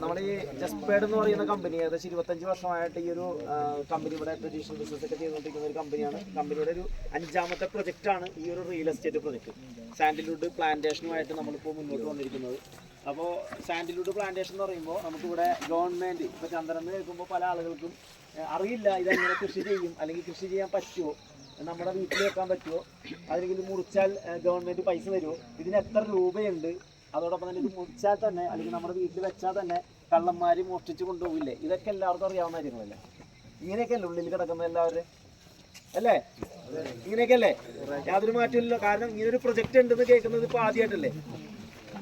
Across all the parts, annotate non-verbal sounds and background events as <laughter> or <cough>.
നമ്മുടെ ഈ ജസ്പേഡ് എന്ന് പറയുന്ന കമ്പനി ഏകദേശം ഇരുപത്തഞ്ച് വർഷമായിട്ട് ഈ ഒരു കമ്പനി ഇവിടെ ട്രഡീഷണൽ ബിസിനസ് ഒക്കെ ചെയ്തുകൊണ്ടിരിക്കുന്ന ഒരു കമ്പനിയാണ് കമ്പനിയുടെ ഒരു അഞ്ചാമത്തെ പ്രൊജക്റ്റ് ആണ് ഈ ഒരു റിയൽ എസ്റ്റേറ്റ് പ്രൊജക്റ്റ് സാൻഡിൽവുഡ് പ്ലാന്റേഷനുമായിട്ട് നമ്മളിപ്പോൾ മുന്നോട്ട് വന്നിരിക്കുന്നത്. അപ്പോൾ സാൻഡിൽവുഡ് പ്ലാന്റേഷൻ എന്ന് പറയുമ്പോൾ നമുക്കിവിടെ ഗവൺമെന്റ് ഇപ്പോൾ ചന്ദ്രൻ കേൾക്കുമ്പോൾ പല ആളുകൾക്കും അറിയില്ല ഇതെങ്ങനെ കൃഷി ചെയ്യും അല്ലെങ്കിൽ കൃഷി ചെയ്യാൻ പറ്റുമോ നമ്മുടെ വീട്ടിൽ വെക്കാൻ പറ്റുമോ അല്ലെങ്കിൽ മുറിച്ചാൽ ഗവൺമെന്റ് പൈസ തരുമോ ഇതിന് എത്ര രൂപയുണ്ട് അതോടൊപ്പം തന്നെ ഇത് മുറിച്ചാൽ തന്നെ അല്ലെങ്കിൽ നമ്മുടെ വീട്ടിൽ വെച്ചാൽ തന്നെ കള്ളന്മാര് മോഷ്ടിച്ച് കൊണ്ടുപോകില്ലേ ഇതൊക്കെ എല്ലാവർക്കും അറിയാവുന്ന കാര്യങ്ങളല്ലേ? ഇങ്ങനെയൊക്കെയല്ലേ ഉള്ളിൽ കിടക്കുന്ന എല്ലാവരും? അല്ലേ? ഇങ്ങനെയൊക്കെ അല്ലേ യാതൊരു മാറ്റമില്ലല്ലോ കാരണം ഇങ്ങനൊരു പ്രൊജക്ട് ഉണ്ടെന്ന് കേൾക്കുന്നത് ഇപ്പൊ ആദ്യമായിട്ടല്ലേ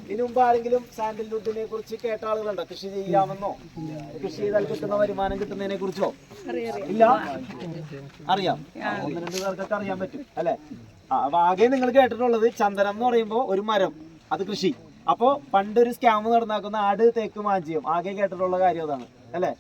ഇതിനു മുമ്പ് ആരെങ്കിലും സാൻഡൽവുഡിനെ കുറിച്ച് കേട്ട ആളുകളുണ്ടോ? കൃഷി ചെയ്യാമെന്നോ? കൃഷി ചെയ്താൽ കിട്ടുന്ന വരുമാനം കിട്ടുന്നതിനെ കുറിച്ചോ? ഇല്ല? അറിയാം. ഒന്ന് രണ്ട് പേർക്കൊക്കെ അറിയാൻ പറ്റും അല്ലെ? ആകെ നിങ്ങൾ കേട്ടിട്ടുള്ളത് ചന്ദനം എന്ന് പറയുമ്പോൾ ഒരു മരം അത് കൃഷി. അപ്പോ പണ്ടൊരു സ്കാം നടന്നാക്കുന്ന ആട് തേക്ക് മാഞ്ചിയും. ആകെ കേട്ടിട്ടുള്ള കാര്യം അതാണ്. അല്ലേ?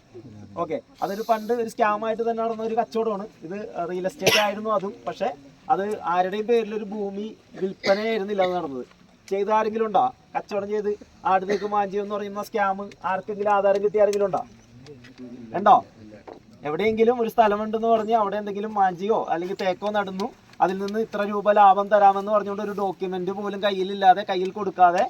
ഓക്കെ അതൊരു പണ്ട് ഒരു സ്കാം ആയിട്ട് തന്നെ നടന്ന ഒരു കച്ചവടമാണ്. ഇത് റിയൽ എസ്റ്റേറ്റ് ആയിരുന്നു അതും. പക്ഷെ അത് ആരുടെയും പേരിൽ ഒരു ഭൂമി വിൽപ്പനയായിരുന്നില്ല അത് നടന്നത്. ചെയ്ത ആരെങ്കിലും ഉണ്ടോ? കച്ചവടം ചെയ്ത് ആട് തേക്ക് മാഞ്ചിയം എന്ന് പറയുന്ന സ്കാം ആർക്കെങ്കിലും ആധാരം കിട്ടിയ ആരെങ്കിലും ഉണ്ടോ? ഉണ്ടോ? എവിടെയെങ്കിലും ഒരു സ്ഥലമുണ്ടെന്ന് പറഞ്ഞ് അവിടെ എന്തെങ്കിലും മാഞ്ചിയോ അല്ലെങ്കിൽ തേക്കോ നടന്നു അതിൽ നിന്ന് ഇത്ര രൂപ ലാഭം തരാമെന്ന് പറഞ്ഞുകൊണ്ട് ഒരു ഡോക്യുമെന്റ് പോലും കയ്യിലില്ലാതെ കയ്യിൽ കൊടുക്കാതെ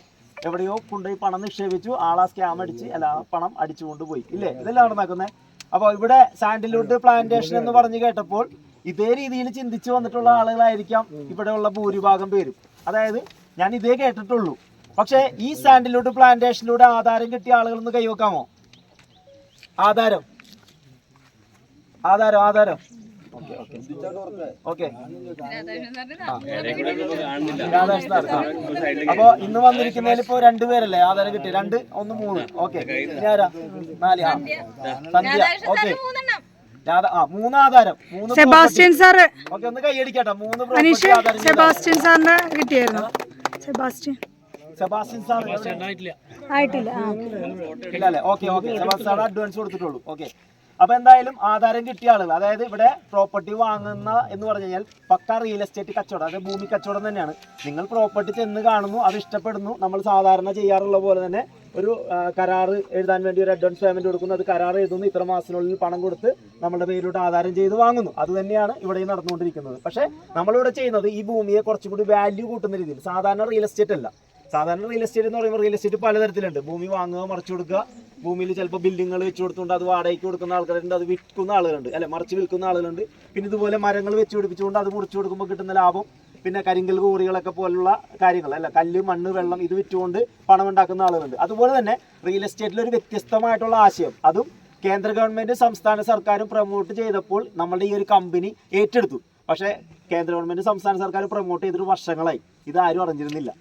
എവിടെയോ കൊണ്ടുപോയി പണം നിക്ഷേപിച്ചു. ആളാ സ്കാം അടിച്ച് അല്ല പണം അടിച്ചു കൊണ്ടുപോയി. ഇല്ലേ? ഇതെല്ലാം നടന്നാക്കുന്നത് അപ്പോൾ ഇവിടെ സാൻഡിൽവുഡ് പ്ലാന്റേഷൻ എന്ന് പറഞ്ഞു കേട്ടപ്പോൾ ഇതേ രീതിയിൽ ചിന്തിച്ചു വന്നിട്ടുള്ള ആളുകളായിരിക്കാം ഇവിടെയുള്ള ഭൂരിഭാഗം പേരും. അതായത് ഞാൻ ഇതേ കേട്ടിട്ടുള്ളൂ. പക്ഷേ ഈ സാൻഡിൽവുഡ് പ്ലാന്റേഷനിലൂടെ ആധാരം കിട്ടിയ ആളുകളൊന്ന് കൈവെക്കാമോ? ആധാരം. ആധാരം ആധാരം. Okay okay. ഓക്കെ. അപ്പൊ ഇന്ന് വന്നിരിക്കുന്നതിൽ ഇപ്പൊ രണ്ടുപേരല്ലേ ആധാരം കിട്ടി. രണ്ട് ഒന്ന് മൂന്ന്. ഓക്കെ. ഇനി ആരാ? നാല്. ആ. Sandhya. Okay. Sebastian sir. Okay ഒന്ന് കൈയടിക്കട്ടെ മൂന്ന് അനീഷ് സെബാസ്റ്റ്യൻ സാറിന് കിട്ടിയായിരുന്നു? സെബാസ്റ്റ്യൻ. സെബാസ്റ്റ്യൻ സാർ ആയിട്ടില്ല. ആ ഇല്ല അല്ലേ? Okay okay. Sebastian sir advance കൊടുത്തിട്ടുള്ളൂ. ഓക്കെ. അപ്പൊ എന്തായാലും ആധാരം കിട്ടിയ ആളുകൾ അതായത് ഇവിടെ പ്രോപ്പർട്ടി വാങ്ങുന്ന എന്ന് പറഞ്ഞു കഴിഞ്ഞാൽ പക്ക റിയൽ എസ്റ്റേറ്റ് കച്ചവടം അതായത് ഭൂമി കച്ചവടം തന്നെയാണ്. നിങ്ങൾ പ്രോപ്പർട്ടി ചെന്ന് കാണുന്നു അത് ഇഷ്ടപ്പെടുന്നു നമ്മൾ സാധാരണ ചെയ്യാറുള്ള പോലെ തന്നെ ഒരു കരാറ് എഴുതാൻ വേണ്ടി ഒരു അഡ്വാൻസ് പേയ്മെന്റ് കൊടുക്കുന്നു അത് കരാർ എഴുതുന്നു ഇത്ര മാസത്തിനുള്ളിൽ പണം കൊടുത്ത് നമ്മുടെ പേരിലോട്ട് ആധാരം ചെയ്ത് വാങ്ങുന്നു. അത് തന്നെയാണ് ഇവിടെ നടന്നുകൊണ്ടിരിക്കുന്നത്. പക്ഷേ നമ്മളിവിടെ ചെയ്യുന്നത് ഈ ഭൂമിയെ കുറച്ചുകൂടി വാല്യൂ കൂട്ടുന്ന രീതിയിൽ സാധാരണ റിയൽ എസ്റ്റേറ്റ് അല്ല. സാധാരണ റിയൽ എസ്റ്റേറ്റ് എന്ന് പറയുമ്പോൾ റിയൽ എസ്റ്റേറ്റ് പലതരത്തിലുണ്ട്. ഭൂമി വാങ്ങുക മറിച്ചു കൊടുക്കുക. ഭൂമിയിൽ ചിലപ്പോൾ ബിൽഡിങ്ങുകൾ വെച്ച് കൊടുത്തുകൊണ്ട് അത് വാടകയ്ക്ക് കൊടുക്കുന്ന ആൾക്കാരുണ്ട് അത് വിൽക്കുന്ന ആളുകളുണ്ട്. അല്ലെ? മറിച്ച് വിൽക്കുന്ന ആളുകളുണ്ട്. പിന്നെ ഇതുപോലെ മരങ്ങൾ വെച്ച് പിടിപ്പിച്ചുകൊണ്ട് അത് മുറിച്ചു കൊടുക്കുമ്പോൾ കിട്ടുന്ന ലാഭം പിന്നെ കരിങ്കൽ കോറികളൊക്കെ പോലുള്ള കാര്യങ്ങൾ. അല്ല കല്ല് മണ്ണ് വെള്ളം ഇത് വിറ്റുകൊണ്ട് പണം ഉണ്ടാക്കുന്ന ആളുകളുണ്ട്. അതുപോലെ തന്നെ റിയൽ എസ്റ്റേറ്റിൽ ഒരു വ്യത്യസ്തമായിട്ടുള്ള ആശയം. അതും കേന്ദ്ര ഗവൺമെന്റ് സംസ്ഥാന സർക്കാരും പ്രൊമോട്ട് ചെയ്തപ്പോൾ നമ്മളുടെ ഈ ഒരു കമ്പനി ഏറ്റെടുത്തു. പക്ഷേ കേന്ദ്ര ഗവൺമെന്റ് സംസ്ഥാന സർക്കാർ പ്രൊമോട്ട് ചെയ്തിട്ട് വർഷങ്ങളായി. ഇതാരും അറിഞ്ഞിരുന്നില്ല.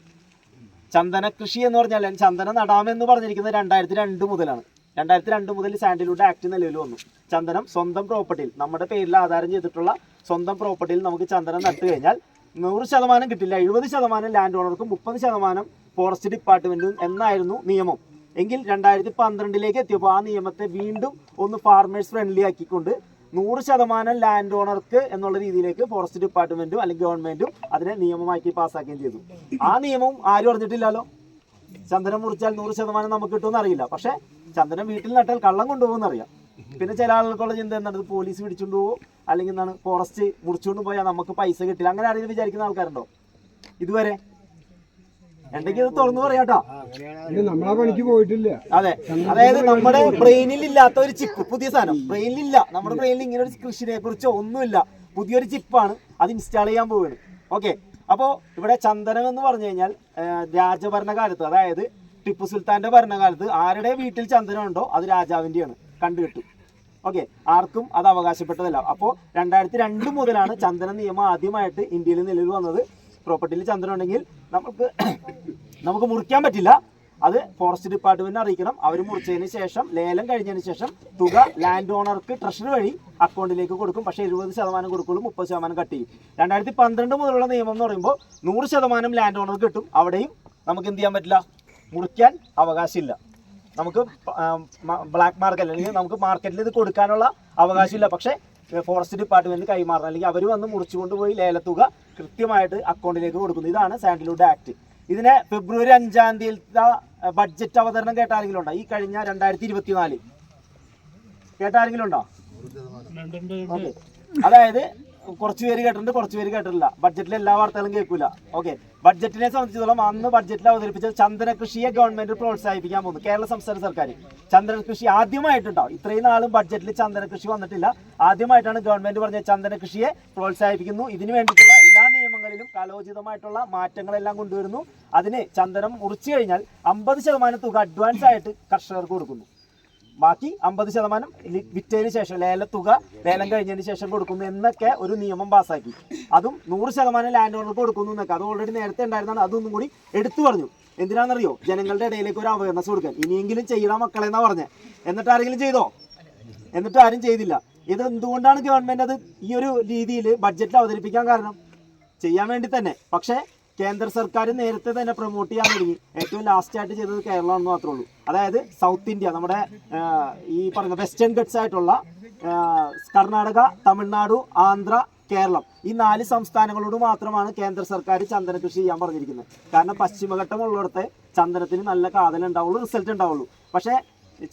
ചന്ദന കൃഷി എന്ന് പറഞ്ഞാൽ ചന്ദനം നടാമെന്ന് പറഞ്ഞിരിക്കുന്നത് രണ്ടായിരത്തി രണ്ട് മുതലാണ്. രണ്ടായിരത്തി രണ്ട് മുതൽ സാൻഡിൽവുഡ് ആക്ട് നിലവിൽ വന്നു. ചന്ദനം സ്വന്തം പ്രോപ്പർട്ടിയിൽ നമ്മുടെ പേരിൽ ആധാരം ചെയ്തിട്ടുള്ള സ്വന്തം പ്രോപ്പർട്ടിയിൽ നമുക്ക് ചന്ദനം നട്ടു കഴിഞ്ഞാൽ നൂറ് ശതമാനം കിട്ടില്ല. എഴുപത് ശതമാനം ലാൻഡ് ഓണർക്കും മുപ്പത് ശതമാനം ഫോറസ്റ്റ് ഡിപ്പാർട്ട്മെന്റും എന്നായിരുന്നു നിയമം. എങ്കിൽ രണ്ടായിരത്തി പന്ത്രണ്ടിലേക്ക് എത്തിയപ്പോൾ ആ നിയമത്തെ വീണ്ടും ഒന്ന് ഫാർമേഴ്സ് ഫ്രണ്ട്ലി ആക്കിക്കൊണ്ട് നൂറ് ശതമാനം ലാൻഡ് ഓണർക്ക് എന്നുള്ള രീതിയിലേക്ക് ഫോറസ്റ്റ് ഡിപ്പാർട്ട്മെന്റും അല്ലെങ്കിൽ ഗവൺമെന്റും അതിനെ നിയമമാക്കി പാസ്സാക്കുകയും ചെയ്തു. ആ നിയമം ആരും അറിഞ്ഞിട്ടില്ലല്ലോ. ചന്ദനം മുറിച്ചാൽ നൂറ് ശതമാനം നമുക്ക് കിട്ടുമെന്ന് അറിയില്ല. പക്ഷെ ചന്ദനം വീട്ടിൽ നട്ടാൽ കള്ളം കൊണ്ടുപോകുമെന്ന് അറിയാം. പിന്നെ ചില ആളുകൾക്കുള്ള ചിന്ത എന്താണ്? പോലീസ് പിടിച്ചുകൊണ്ട് പോകും. അല്ലെങ്കിൽ എന്താണ്? ഫോറസ്റ്റ് മുറിച്ചുകൊണ്ട് പോയാൽ നമുക്ക് പൈസ കിട്ടില്ല. അങ്ങനെ ആരെങ്കിലും വിചാരിക്കുന്ന ആൾക്കാരുണ്ടോ? ഇതുവരെ ഉണ്ടെങ്കിൽ ഇത് തുറന്നു പറയാട്ടോ നമ്മളാ പണിക്ക് പോയിട്ടില്ല. അതെ. അതായത് നമ്മുടെ ബ്രെയിനിൽ ഇല്ലാത്ത ഒരു ചിപ്പ് പുതിയ സാധനം. ബ്രെയിനിൽ ഇല്ല. നമ്മുടെ ബ്രെയിനിൽ ഇങ്ങനെ ഒരു കൃഷിനെ കുറിച്ചോ ഒന്നുമില്ല. പുതിയൊരു ചിപ്പാണ് അത് ഇൻസ്റ്റാൾ ചെയ്യാൻ പോവുകയാണ്. ഓക്കെ അപ്പോൾ ഇവിടെ ചന്ദനം എന്ന് പറഞ്ഞു കഴിഞ്ഞാൽ രാജഭരണകാലത്ത് അതായത് ടിപ്പു സുൽത്താന്റെ ഭരണകാലത്ത് ആരുടെ വീട്ടിൽ ചന്ദനം ഉണ്ടോ അത് രാജാവിന്റെയാണ്. കണ്ടുകിട്ടും ഓക്കെ ആർക്കും അത് അവകാശപ്പെട്ടതല്ല. അപ്പോൾ രണ്ടായിരത്തി രണ്ട് മുതലാണ് ചന്ദന നിയമം ആദ്യമായിട്ട് ഇന്ത്യയിൽ നിലവിൽ വന്നത്. പ്രോപ്പർട്ടിയിൽ ചന്ദ്രൻ ഉണ്ടെങ്കിൽ നമുക്ക് <coughs> നമുക്ക് മുറിക്കാൻ പറ്റില്ല. അത് ഫോറസ്റ്റ് ഡിപ്പാർട്ട്മെന്റ് അറിയിക്കണം. അവർ മുറിച്ചതിന് ശേഷം ലേലം കഴിഞ്ഞതിന് ശേഷം തുക ലാൻഡ് ഓണർക്ക് ട്രഷറി വഴി അക്കൗണ്ടിലേക്ക് കൊടുക്കും. പക്ഷേ എഴുപത് ശതമാനം കൊടുക്കുള്ളൂ മുപ്പത് ശതമാനം കട്ട് ചെയ്യും. രണ്ടായിരത്തി പന്ത്രണ്ട് മുതലുള്ള നിയമം എന്ന് പറയുമ്പോൾ നൂറ് ശതമാനം ലാൻഡ് ഓണർ കിട്ടും. അവിടെയും നമുക്ക് എന്ത് ചെയ്യാൻ പറ്റില്ല? മുറിക്കാൻ അവകാശമില്ല. നമുക്ക് ബ്ലാക്ക് മാർക്കറ്റ് അല്ലെങ്കിൽ നമുക്ക് മാർക്കറ്റിൽ ഇത് കൊടുക്കാനുള്ള അവകാശമില്ല. പക്ഷേ ഫോറസ്റ്റ് ഡിപ്പാർട്ട്മെന്റ് കൈമാറണം. അല്ലെങ്കിൽ അവർ വന്ന് മുറിച്ചു കൊണ്ടുപോയി ലേലത്തുക കൃത്യമായിട്ട് അക്കൗണ്ടിലേക്ക് കൊടുക്കുന്നു. ഇതാണ് സാൻഡൽവുഡ് ആക്ട് ഇതിനെ ഫെബ്രുവരി അഞ്ചാം തീയതിയിലത്തെ ബഡ്ജറ്റ് അവതരണം കേട്ട ആരെങ്കിലും ഉണ്ടോ ഈ കഴിഞ്ഞ രണ്ടായിരത്തി ഇരുപത്തിനാല് കേട്ട ആരെങ്കിലും ഉണ്ടോ ഓക്കെ. അതായത് കുറച്ച് പേര് കേട്ടിട്ടുണ്ട് കുറച്ച് പേര് കേട്ടിട്ടില്ല. ബഡ്ജറ്റിലെ എല്ലാ വാർത്തകളും കേൾക്കൂല. ഓക്കെ ബഡ്ജറ്റിനെ സംബന്ധിച്ചിടത്തോളം അന്ന് ബഡ്ജറ്റിൽ അവതരിപ്പിച്ച ചന്ദന കൃഷിയെ ഗവൺമെന്റ് പ്രോത്സാഹിപ്പിക്കാൻ പോകുന്നു. കേരള സംസ്ഥാന സർക്കാർ. ചന്ദന കൃഷി ആദ്യമായിട്ടുണ്ടാവും ഇത്രയും നാളും ബഡ്ജറ്റിൽ ചന്ദന കൃഷി വന്നിട്ടില്ല. ആദ്യമായിട്ടാണ് ഗവൺമെന്റ് പറഞ്ഞ ചന്ദന കൃഷിയെ പ്രോത്സാഹിപ്പിക്കുന്നു. ഇതിനു വേണ്ടിയിട്ടുള്ള എല്ലാ നിയമങ്ങളിലും കാലോചിതമായിട്ടുള്ള മാറ്റങ്ങളെല്ലാം കൊണ്ടുവരുന്നു. അതിന് ചന്ദനം മുറിച്ചു കഴിഞ്ഞാൽ അമ്പത് ശതമാനം തുക അഡ്വാൻസ് ആയിട്ട് കർഷകർക്ക് കൊടുക്കുന്നു. ബാക്കി അമ്പത് ശതമാനം വിറ്റതിന് ശേഷം ലേല തുക ലേലം കഴിഞ്ഞതിന് ശേഷം കൊടുക്കുന്നു എന്നൊക്കെ ഒരു നിയമം പാസ്സാക്കി. അതും നൂറ് ശതമാനം ലാൻഡ് ഓണർക്ക് കൊടുക്കുന്നു എന്നൊക്കെ. അത് ഓൾറെഡി നേരത്തെ ഉണ്ടായിരുന്നാണ് അതൊന്നും കൂടി എടുത്തു പറഞ്ഞു. എന്തിനാണെന്നറിയോ? ജനങ്ങളുടെ ഇടയിലേക്ക് ഒരു അവയർനെസ് കൊടുക്കാൻ. ഇനിയെങ്കിലും ചെയ്യണം മക്കളെ എന്നാ പറഞ്ഞത് എന്നിട്ട് ആരെങ്കിലും ചെയ്തോ? എന്നിട്ട് ആരും ചെയ്തില്ല. ഇത് എന്തുകൊണ്ടാണ് ഗവൺമെന്റ് അത് ഈ ഒരു രീതിയിൽ ബഡ്ജറ്റിൽ അവതരിപ്പിക്കാൻ കാരണം? ചെയ്യാൻ വേണ്ടി തന്നെ. പക്ഷേ കേന്ദ്ര സർക്കാർ നേരത്തെ തന്നെ പ്രൊമോട്ട് ചെയ്യാൻ തുടങ്ങി. ഏറ്റവും ലാസ്റ്റ് ആയിട്ട് ചെയ്തത് കേരളമാണെന്ന് മാത്രമേ ഉള്ളൂ. അതായത് സൗത്ത് ഇന്ത്യ നമ്മുടെ ഈ പറഞ്ഞ വെസ്റ്റേൺ ഗഡ്സ് ആയിട്ടുള്ള കർണാടക തമിഴ്നാടു ആന്ധ്ര കേരളം. ഈ നാല് സംസ്ഥാനങ്ങളോട് മാത്രമാണ് കേന്ദ്ര സർക്കാർ ചന്ദന കൃഷി ചെയ്യാൻ പറഞ്ഞിരിക്കുന്നത്. കാരണം പശ്ചിമഘട്ടം ഉള്ളിടത്ത് ചന്ദനത്തിന് നല്ല കാതലുണ്ടാവുള്ളൂ റിസൾട്ട് ഉണ്ടാവുള്ളൂ. പക്ഷേ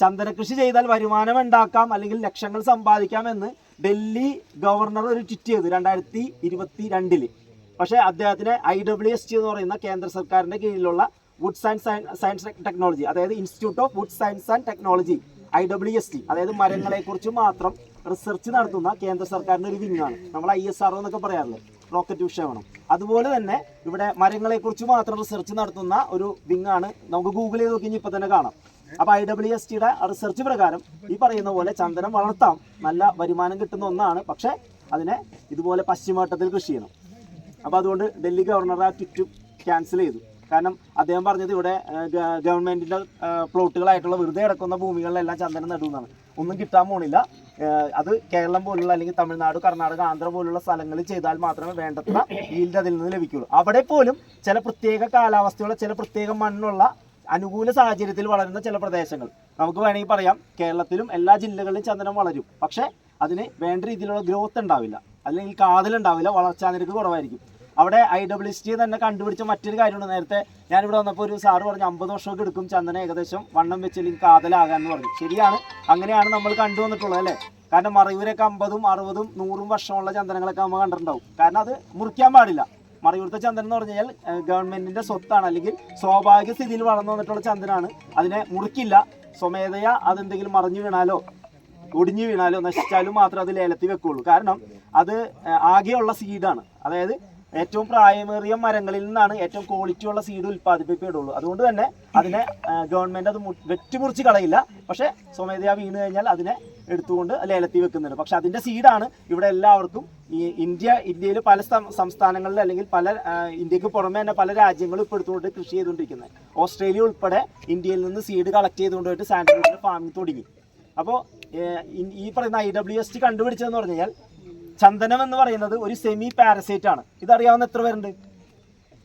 ചന്ദന കൃഷി ചെയ്താൽ വരുമാനം ഉണ്ടാക്കാം അല്ലെങ്കിൽ ലക്ഷങ്ങൾ സമ്പാദിക്കാം എന്ന് ഡൽഹി ഗവർണർ ഒരു ട്വിറ്റ് ചെയ്തു രണ്ടായിരത്തി ഇരുപത്തി രണ്ടിൽ പക്ഷേ അദ്ദേഹത്തിന് ഐ ഡബ്ല്യു എസ് ടി എന്ന് പറയുന്ന കേന്ദ്ര സർക്കാരിന്റെ കീഴിലുള്ള വുഡ് സയൻസ് സയൻസ് ടെക്നോളജി അതായത് institute of wood science and technology I W S T അതായത് മരങ്ങളെക്കുറിച്ച് മാത്രം റിസർച്ച് നടത്തുന്ന കേന്ദ്ര സർക്കാരിന്റെ ഒരു വിങ്ങാണ്. നമ്മൾ ഐ എസ് ആർ എന്നൊക്കെ പറയാറില്ലേ? റോക്കറ്റ് വിക്ഷേപണം. അതുപോലെ തന്നെ ഇവിടെ മരങ്ങളെക്കുറിച്ച് മാത്രം റിസർച്ച് നടത്തുന്ന ഒരു വിങ്ങാണ് നമുക്ക് ഗൂഗിൾ ചെയ്ത് നോക്കി ഇപ്പൊ തന്നെ കാണാം. അപ്പൊ ഐ ഡബ്ല്യു എസ് ടിയുടെ റിസർച്ച് പ്രകാരം ഈ പറയുന്ന പോലെ ചന്ദനം വളർത്താം. നല്ല വരുമാനം കിട്ടുന്ന ഒന്നാണ്. പക്ഷെ അതിനെ ഇതുപോലെ പശ്ചിമഘട്ടത്തിൽ കൃഷി ചെയ്യണം. അപ്പോൾ അതുകൊണ്ട് ഡൽഹി ഗവർണർ ആ കിറ്റ് ക്യാൻസൽ ചെയ്തു. കാരണം അദ്ദേഹം പറഞ്ഞത് ഇവിടെ ഗവൺമെന്റിന്റെ പ്ലോട്ടുകളായിട്ടുള്ള വെറുതെ കിടക്കുന്ന ഭൂമികളിലെല്ലാം ചന്ദനം നടുന്നതാണ് ഒന്നും കിട്ടാൻ പോണില്ല. അത് കേരളം പോലുള്ള അല്ലെങ്കിൽ തമിഴ്നാട് കർണാടക ആന്ധ്ര പോലുള്ള സ്ഥലങ്ങളിൽ ചെയ്താൽ മാത്രമേ വേണ്ടത്ര ഈൽഡ് അതിൽ നിന്ന് ലഭിക്കുള്ളൂ. അവിടെ പോലും ചില പ്രത്യേക കാലാവസ്ഥയുള്ള ചില പ്രത്യേക മണ്ണുള്ള അനുകൂല സാഹചര്യത്തിൽ വളരുന്ന ചില പ്രദേശങ്ങൾ. നമുക്ക് വേണമെങ്കിൽ പറയാം കേരളത്തിലും എല്ലാ ജില്ലകളിലും ചന്ദനം വളരും. പക്ഷേ അതിന് വേണ്ട രീതിയിലുള്ള ഗ്രോത്ത് ഉണ്ടാവില്ല. അല്ലെങ്കിൽ കാതലുണ്ടാവില്ല വളർച്ചാ നിരക്ക് കുറവായിരിക്കും. അവിടെ ഐ ഡബ്ല്യു എസ് ടി തന്നെ കണ്ടുപിടിച്ച മറ്റൊരു കാര്യമുണ്ട്. നേരത്തെ ഞാൻ ഞാനിവിടെ വന്നപ്പോൾ ഒരു സാറ് പറഞ്ഞു അമ്പത് വർഷമൊക്കെ എടുക്കും ചന്ദന ഏകദേശം വണ്ണം വെച്ചില്ലെങ്കിൽ കാതലാകാൻ എന്ന് പറഞ്ഞു. ശരിയാണ്. അങ്ങനെയാണ് നമ്മൾ കണ്ടുവന്നിട്ടുള്ളത് അല്ലേ? കാരണം മറയൂരൊക്കെ അമ്പതും അറുപതും നൂറും വർഷമുള്ള ചന്ദനങ്ങളൊക്കെ നമ്മൾ കണ്ടിട്ടുണ്ടാവും. കാരണം അത് മുറിക്കാൻ പാടില്ല. മറയൂരത്തെ ചന്ദനം എന്ന് പറഞ്ഞു കഴിഞ്ഞാൽ ഗവൺമെന്റിന്റെ സ്വത്താണ്. അല്ലെങ്കിൽ സ്വാഭാവിക സ്ഥിതിയിൽ വളർന്നു വന്നിട്ടുള്ള ചന്ദനാണ്. അതിനെ മുറിക്കില്ല. സ്വമേധയാ അതെന്തെങ്കിലും മറിഞ്ഞു വീണാലോ. ഒടിഞ്ഞു വീണാലോ നശിച്ചാലും മാത്രം അത് ലേലത്തിൽ വെക്കുള്ളൂ. കാരണം അത് ആകെയുള്ള സീഡാണ് അതായത് ഏറ്റവും പ്രായമേറിയ മരങ്ങളിൽ നിന്നാണ് ഏറ്റവും ക്വാളിറ്റി ഉള്ള സീഡ് ഉൽപ്പാദിപ്പിക്കപ്പെടുള്ളൂ. അതുകൊണ്ട് തന്നെ അതിനെ ഗവൺമെന്റ് അത് വെട്ടിമുറിച്ച് കളയില്ല. പക്ഷെ സ്വമേധയാ വീണ് കഴിഞ്ഞാൽ അതിനെ എടുത്തുകൊണ്ട് ലേലത്തിൽ വെക്കുന്നുണ്ട്. പക്ഷെ അതിന്റെ സീഡാണ് ഇവിടെ എല്ലാവർക്കും ഈ ഇന്ത്യ ഇന്ത്യയിൽ പല സംസ്ഥാനങ്ങളിൽ അല്ലെങ്കിൽ പല ഇന്ത്യയ്ക്ക് പുറമെ തന്നെ പല രാജ്യങ്ങളും ഇപ്പോൾ എടുത്തുകൊണ്ട് കൃഷി ചെയ്തുകൊണ്ടിരിക്കുന്നത് ഓസ്ട്രേലിയ ഉൾപ്പെടെ ഇന്ത്യയിൽ നിന്ന് സീഡ് കളക്ട് ചെയ്തുകൊണ്ട് പോയിട്ട് ഫാമിങ് ഫാമിംഗ് തുടങ്ങി. അപ്പോൾ ഈ പറയുന്ന ഐ ഡബ്ല്യു എസ് ടി കണ്ടുപിടിച്ചതെന്ന് പറഞ്ഞു കഴിഞ്ഞാൽ ചന്ദനം എന്ന് പറയുന്നത് ഒരു സെമി പാരസൈറ്റ് ആണ്. ഇതറിയാവുന്ന എത്ര പേരുണ്ട്?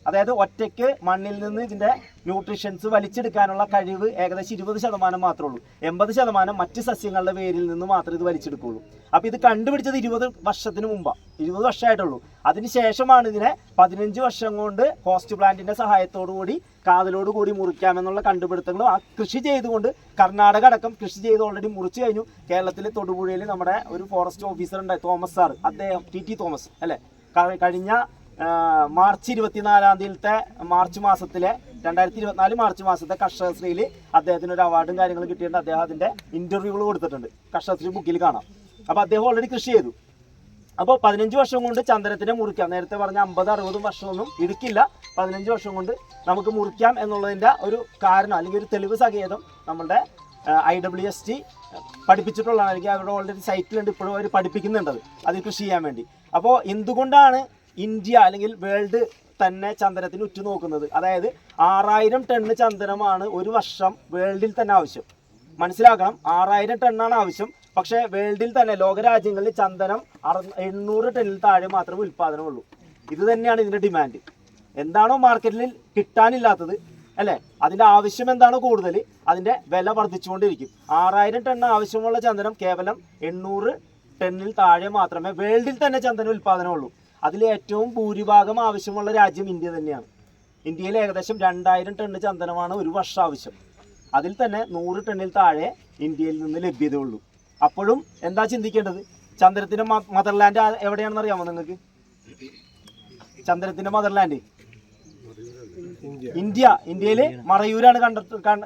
അതായത് ഒറ്റയ്ക്ക് മണ്ണിൽ നിന്ന് ഇതിന്റെ ന്യൂട്രീഷൻസ് വലിച്ചെടുക്കാനുള്ള കഴിവ് ഏകദേശം ഇരുപത് ശതമാനം മാത്രമേ ഉള്ളൂ. എൺപത് ശതമാനം മറ്റ് സസ്യങ്ങളുടെ വേരിൽ നിന്ന് മാത്രമേ ഇത് വലിച്ചെടുക്കുള്ളൂ. അപ്പൊ ഇത് കണ്ടുപിടിച്ചത് ഇരുപത് വർഷത്തിന് മുമ്പാണ് ഇരുപത് വർഷമായിട്ടുള്ളൂ. അതിനുശേഷമാണ് ഇതിനെ പതിനഞ്ച് വർഷം കൊണ്ട് ഹോസ്റ്റ് പ്ലാന്റിന്റെ സഹായത്തോടു കൂടി കാതലോട് കൂടി മുറിക്കാമെന്നുള്ള കണ്ടുപിടുത്തങ്ങളും ആ കൃഷി ചെയ്തുകൊണ്ട് കർണാടക അടക്കം കൃഷി ചെയ്ത് ഓൾറെഡി മുറിച്ചു കഴിഞ്ഞു. കേരളത്തിലെ തൊടുപുഴയിൽ നമ്മുടെ ഒരു ഫോറസ്റ്റ് ഓഫീസർ ഉണ്ടായി തോമസ് സാർ അദ്ദേഹം ടി ടി തോമസ് അല്ലെ? കഴിഞ്ഞ മാർച്ച് ഇരുപത്തിനാലാം തീയതിയിലത്തെ മാർച്ച് മാസത്തിലെ രണ്ടായിരത്തി ഇരുപത്തിനാല് മാർച്ച് മാസത്തെ കർഷകശ്രീയിൽ അദ്ദേഹത്തിന് ഒരു അവാർഡും കാര്യങ്ങളും കിട്ടിയിട്ടുണ്ട്. അദ്ദേഹം ഇന്റർവ്യൂകൾ കൊടുത്തിട്ടുണ്ട്. കർഷകശ്രീ ബുക്കിൽ കാണാം. അപ്പൊ അദ്ദേഹം ഓൾറെഡി കൃഷി ചെയ്തു. അപ്പോൾ പതിനഞ്ച് വർഷം കൊണ്ട് ചന്ദനത്തിനെ മുറിക്കാം. നേരത്തെ പറഞ്ഞ അമ്പത് അറുപതും വർഷമൊന്നും ഇടുക്കില്ല. പതിനഞ്ച് വർഷം കൊണ്ട് നമുക്ക് മുറിക്കാം എന്നുള്ളതിന്റെ ഒരു കാരണം അല്ലെങ്കിൽ ഒരു തെളിവ് സഹേതം നമ്മുടെ ഐ ഡബ്ല്യു എസ് ടി പഠിപ്പിച്ചിട്ടുള്ളതാണ്. അല്ലെങ്കിൽ അവരുടെ ഓൾറെഡി സൈറ്റിലുണ്ട് ഇപ്പോഴും അവർ പഠിപ്പിക്കുന്നുണ്ടത് അത്. കൃഷി ചെയ്യാൻ വേണ്ടി. അപ്പോൾ എന്തുകൊണ്ടാണ് ഇന്ത്യ അല്ലെങ്കിൽ വേൾഡ് തന്നെ ചന്ദനത്തിന് ഉറ്റുനോക്കുന്നത്. അതായത് ആറായിരം ടണ്ണ് ചന്ദനമാണ് ഒരു വർഷം വേൾഡിൽ തന്നെ ആവശ്യം. മനസ്സിലാക്കണം ആറായിരം ടണ്ണാണ് ആവശ്യം. പക്ഷേ വേൾഡിൽ തന്നെ ലോകരാജ്യങ്ങളിൽ ചന്ദനം അറു എണ്ണൂറ് ടണ്ണിൽ താഴെ മാത്രമേ ഉൽപ്പാദനമുള്ളൂ. ഇത് തന്നെയാണ് ഇതിന്റെ ഡിമാൻഡ്. എന്താണോ മാർക്കറ്റിൽ കിട്ടാനില്ലാത്തത് അല്ലേ? അതിന്റെ ആവശ്യം എന്താണോ കൂടുതൽ? അതിന്റെ വില വർദ്ധിച്ചുകൊണ്ടിരിക്കും. ആറായിരം ടണ്ണ് ആവശ്യമുള്ള ചന്ദനം കേവലം എണ്ണൂറ് ടണ്ണിൽ താഴെ മാത്രമേ വേൾഡിൽ തന്നെ ചന്ദനം ഉൽപ്പാദനമുള്ളൂ. അതിൽ ഏറ്റവും ഭൂരിഭാഗം ആവശ്യമുള്ള രാജ്യം ഇന്ത്യ തന്നെയാണ്. ഇന്ത്യയിൽ ഏകദേശം രണ്ടായിരം ടണ്ണ് ചന്ദനമാണ് ഒരു വർഷം ആവശ്യം. അതിൽ തന്നെ നൂറ് ടണ്ണിൽ താഴെ ഇന്ത്യയിൽ നിന്ന് ലഭ്യതയുള്ളൂ അപ്പോഴും എന്താ ചിന്തിക്കേണ്ടത്? ചന്ദ്രത്തിന്റെ മദർലാൻഡ് എവിടെയാണെന്ന് അറിയാമോ നിങ്ങൾക്ക്? ചന്ദ്രത്തിന്റെ മദർലാൻഡ് ഇന്ത്യ. ഇന്ത്യയിൽ മറയൂരാണ് കണ്ട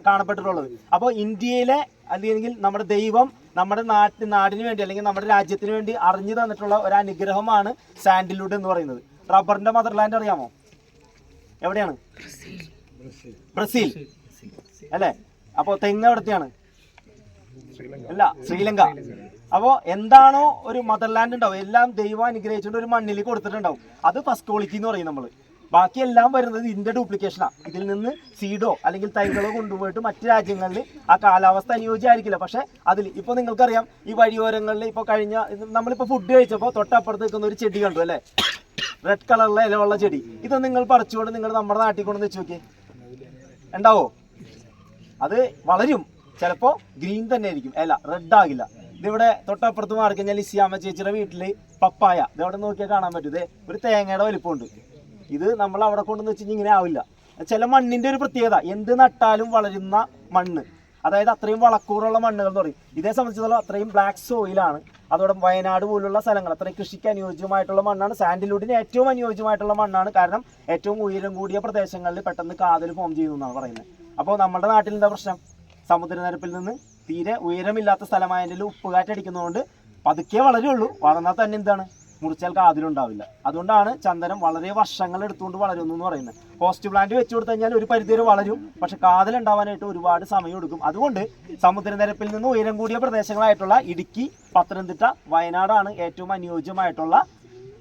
കാണപ്പെട്ടിട്ടുള്ളത്. അപ്പോൾ ഇന്ത്യയിലെ അല്ലെങ്കിൽ നമ്മുടെ ദൈവം നമ്മുടെ നാട്ടിന് നാടിന് വേണ്ടി അല്ലെങ്കിൽ നമ്മുടെ രാജ്യത്തിന് വേണ്ടി അറിഞ്ഞു തന്നിട്ടുള്ള ഒരു അനുഗ്രഹമാണ് സാൻഡിൽവുഡ് എന്ന് പറയുന്നത്. റബ്ബറിന്റെ മദർലാൻഡ് അറിയാമോ? എവിടെയാണ്? ബ്രസീൽ. അല്ലേ? അപ്പോൾ തെങ്ങ് എവിടത്തെയാണ്? അല്ല ശ്രീലങ്ക. അപ്പോൾ എന്താണോ ഒരു മദർലാൻഡ് ഉണ്ടാവും. എല്ലാം ദൈവം അനുഗ്രഹിച്ചുകൊണ്ട് ഒരു മണ്ണിൽ കൊടുത്തിട്ടുണ്ടാവും. അത് ഫസ്റ്റ് ക്വാളിറ്റി എന്ന് പറയും നമ്മൾ ബാക്കി എല്ലാം വരുന്നത് ഇതിന്റെ ഡ്യൂപ്ലിക്കേഷനാണ് ഇതിൽ നിന്ന് സീഡോ അല്ലെങ്കിൽ തൈകളോ കൊണ്ടുപോയിട്ട് മറ്റ് രാജ്യങ്ങളിൽ ആ കാലാവസ്ഥ അനുയോജ്യമായിരിക്കില്ല. പക്ഷെ അതിൽ ഇപ്പോൾ നിങ്ങൾക്കറിയാം ഈ വഴിയോരങ്ങളിൽ ഇപ്പോൾ കഴിഞ്ഞ നമ്മളിപ്പോ ഫുഡ് കഴിച്ചപ്പോൾ തൊട്ടപ്പുറത്ത് നിൽക്കുന്ന ഒരു ചെടി കണ്ടു അല്ലേ? റെഡ് കളറിലെ ഇലവുള്ള ചെടി. ഇത് നിങ്ങൾ പറിച്ചുകൊണ്ട് നിങ്ങൾ നമ്മുടെ നാട്ടിൽ കൊണ്ട് വെച്ച് നോക്കിയേ. ഉണ്ടാവോ? അത് വളരും. ചിലപ്പോ ഗ്രീൻ തന്നെ ആയിരിക്കും. അല്ല റെഡ് ആകില്ല. ഇതിവിടെ തൊട്ടപ്പുറത്ത് മാറി ഇസിയാമ്മ ചേച്ചിയുടെ വീട്ടിൽ പപ്പായ. ഇതവിടെ നോക്കിയാൽ കാണാൻ പറ്റൂ? ഒരു തേങ്ങയുടെ വലിപ്പമുണ്ട്. ഇത് നമ്മൾ അവിടെ കൊണ്ടുവന്ന് വെച്ച് ഇങ്ങനെ ആവില്ല. ചില മണ്ണിന്റെ ഒരു പ്രത്യേകത എന്ത് നട്ടാലും വളരുന്ന മണ്ണ്. അതായത് അത്രയും വളക്കൂറുള്ള മണ്ണുകൾ എന്ന് പറയും. ഇതേ സംബന്ധിച്ചിടത്തോളം അത്രയും ബ്ലാക്ക് സോയിലാണ് അതോടെ വയനാട് പോലുള്ള സ്ഥലങ്ങൾ അത്രയും കൃഷിക്ക് അനുയോജ്യമായിട്ടുള്ള മണ്ണാണ്. സാൻഡിലൂഡിന് ഏറ്റവും അനുയോജ്യമായിട്ടുള്ള മണ്ണാണ്. കാരണം ഏറ്റവും ഉയരം കൂടിയ പ്രദേശങ്ങളിൽ പെട്ടെന്ന് കാതൽ ഫോം ചെയ്യുന്നു എന്നാണ് പറയുന്നത്. അപ്പോൾ നമ്മുടെ നാട്ടിൽ എന്താ പ്രശ്നം? സമുദ്രനിരപ്പിൽ നിന്ന് തീരെ ഉയരമില്ലാത്ത സ്ഥലമായതിൽ ഉപ്പുകാറ്റടിക്കുന്നതുകൊണ്ട് പതുക്കെ വളരുള്ളൂ. വളർന്നാൽ തന്നെ എന്താണ്? മുറിച്ചാൽ കാതിലുണ്ടാവില്ല അതുകൊണ്ടാണ് ചന്ദനം വളരെ വർഷങ്ങൾ എടുത്തുകൊണ്ട് വളരുന്നു എന്ന് പറയുന്നത്. പോസ്റ്റ് പ്ലാന്റ് വെച്ചു കൊടുത്തു കഴിഞ്ഞാൽ ഒരു പരിധിവരെ വളരും. പക്ഷെ കാതിലുണ്ടാവാനായിട്ട് ഒരുപാട് സമയം എടുക്കും. അതുകൊണ്ട് സമുദ്രനിരപ്പിൽ നിന്ന് ഉയരം കൂടിയ പ്രദേശങ്ങളായിട്ടുള്ള ഇടുക്കി പത്തനംതിട്ട വയനാടാണ് ഏറ്റവും അനുയോജ്യമായിട്ടുള്ള